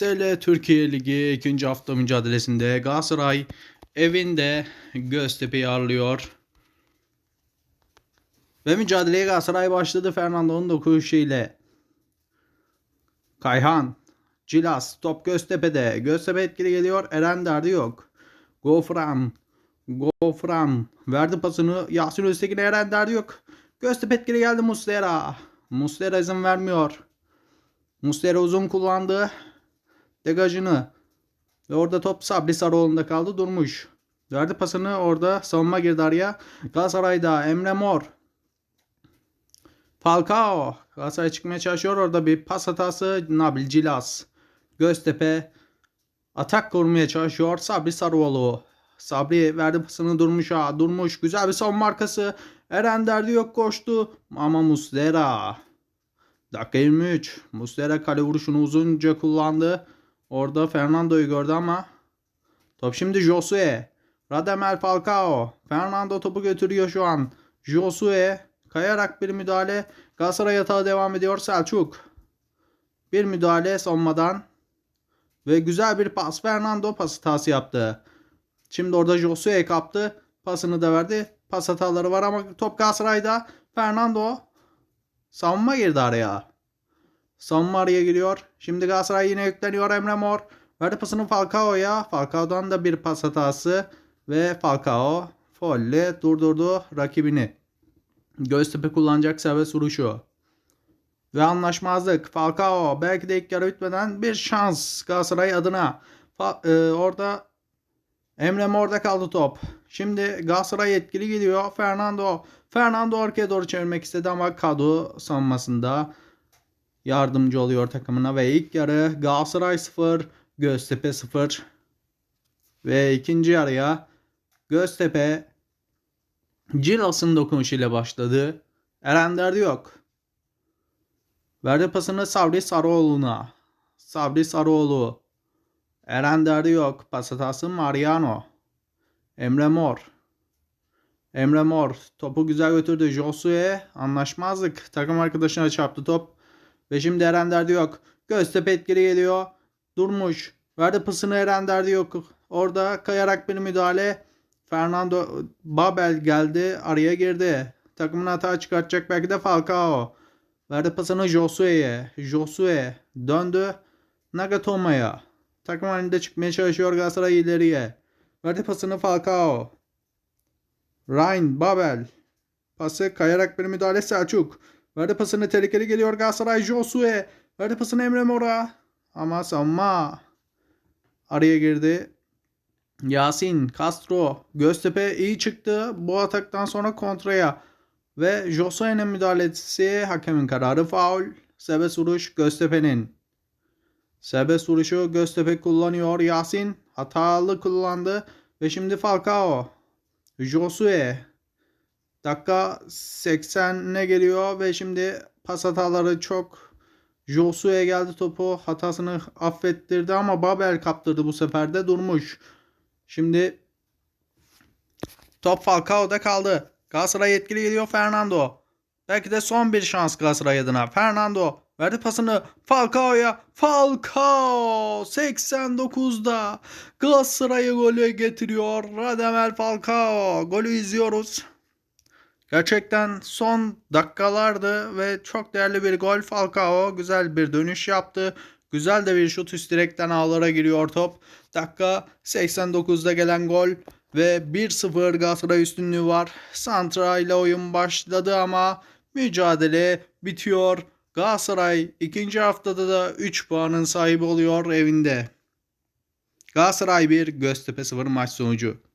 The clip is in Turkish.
TL Türkiye Ligi 2. hafta mücadelesinde Galatasaray evinde Göztepe'yi ağırlıyor. Ve mücadeleye Galatasaray başladı Fernando'nun dokunuşuyla. Kayhan, Cilas, top Göztepe'de. Göztepe etkili geliyor. Eren derdi yok. Gofran, Gofran verdi pasını Yasin Öztekin'e Eren derdi yok. Göztepe etkili geldi Muslera. Muslera izin vermiyor. Muslera uzun kullandı. Degajını. Ve orada top Sabri Sarıoğlu'nda kaldı durmuş. Verdi pasını orada savunma girdi araya. Galatasaray'da Emre Mor. Falcao. Galatasaray çıkmaya çalışıyor. Orada bir pas hatası. Nabil Cilas. Göztepe. Atak kurmaya çalışıyor. Sabri Sarıoğlu. Sabri verdi pasını Durmuş'a. Durmuş. Güzel bir savunma arkası. Eren derdi yok koştu. Ama Muslera. Dakika 23. Muslera kale vuruşunu uzunca kullandı. Orada Fernando'yu gördü ama top şimdi Josue. Radamel Falcao. Fernando topu götürüyor şu an. Josue kayarak bir müdahale. Galatasaray yatağı devam ediyor Selçuk. Bir müdahale sonmadan ve güzel bir pas. Fernando pas hatası yaptı. Şimdi orada Josue kaptı. Pasını da verdi. Pas hataları var ama top Galatasaray'da. Fernando savunma girdi araya. Savunma araya giriyor. Şimdi Galatasaray yine yükleniyor Emre Mor. Verdi pasını Falcao'ya. Falcao'dan da bir pas hatası. Ve Falcao folle durdurdu rakibini. Göztepe kullanacak serbest vuruşu. Ve anlaşmazlık. Falcao belki de ilk yarı bitmeden bir şans Galatasaray adına. Fa- e, orada Emre Mor'da kaldı top. Şimdi Galatasaray etkili gidiyor. Fernando. Fernando arkaya doğru çevirmek istedi ama Kadu savunmasında yardımcı oluyor takımına ve ilk yarı Galatasaray 0, Göztepe 0 ve ikinci yarıya Göztepe Cilas'ın dokunuşuyla başladı. Eren derdi yok. Verdi pasını Sabri Sarıoğlu'na. Sabri Sarıoğlu. Eren derdi yok. Pas hatası Mariano. Emre Mor. Emre Mor topu güzel götürdü. Josue anlaşmazlık. Takım arkadaşına çarptı top. Ve şimdi Eren derdi yok. Göztepe etkili geliyor. Durmuş. Verdi pasını Eren derdi yok. Orada kayarak bir müdahale. Fernando Babel geldi. Araya girdi. Takımın hata çıkartacak belki de Falcao. Verdi pasını Josue'ye. Josue döndü. Nagatoma'ya. Takım halinde çıkmaya çalışıyor Galatasaray ileriye. Verdi pasını Falcao. Ryan Babel. Pası kayarak bir müdahale Selçuk. Verdi pasını tehlikeli geliyor Galatasaray Josue. Verdi pasını Emre Mor'a. Ama savunma. Araya girdi. Yasin, Castro, Göztepe iyi çıktı. Bu ataktan sonra kontraya. Ve Josue'nin müdahalesi hakemin kararı faul. Serbest vuruş Göztepe'nin. Serbest vuruşu Göztepe kullanıyor. Yasin hatalı kullandı. Ve şimdi Falcao. Josue. Dakika 80'ne geliyor ve şimdi pas hataları çok. Josue'ye geldi topu. Hatasını affettirdi ama Babel kaptırdı bu sefer de durmuş. Şimdi top Falcao'da kaldı. Galatasaray etkili geliyor Fernando. Belki de son bir şans Galatasaray adına. Fernando verdi pasını Falcao'ya. Falcao 89'da Galatasaray'ı golü getiriyor. Radamel Falcao. Golü izliyoruz. Gerçekten son dakikalardı ve çok değerli bir gol Falcao. Güzel bir dönüş yaptı. Güzel de bir şut üst direkten ağlara giriyor top. Dakika 89'da gelen gol ve 1-0 Galatasaray üstünlüğü var. Santra ile oyun başladı ama mücadele bitiyor. Galatasaray ikinci haftada da 3 puanın sahibi oluyor evinde. Galatasaray 1, Göztepe 0 maç sonucu.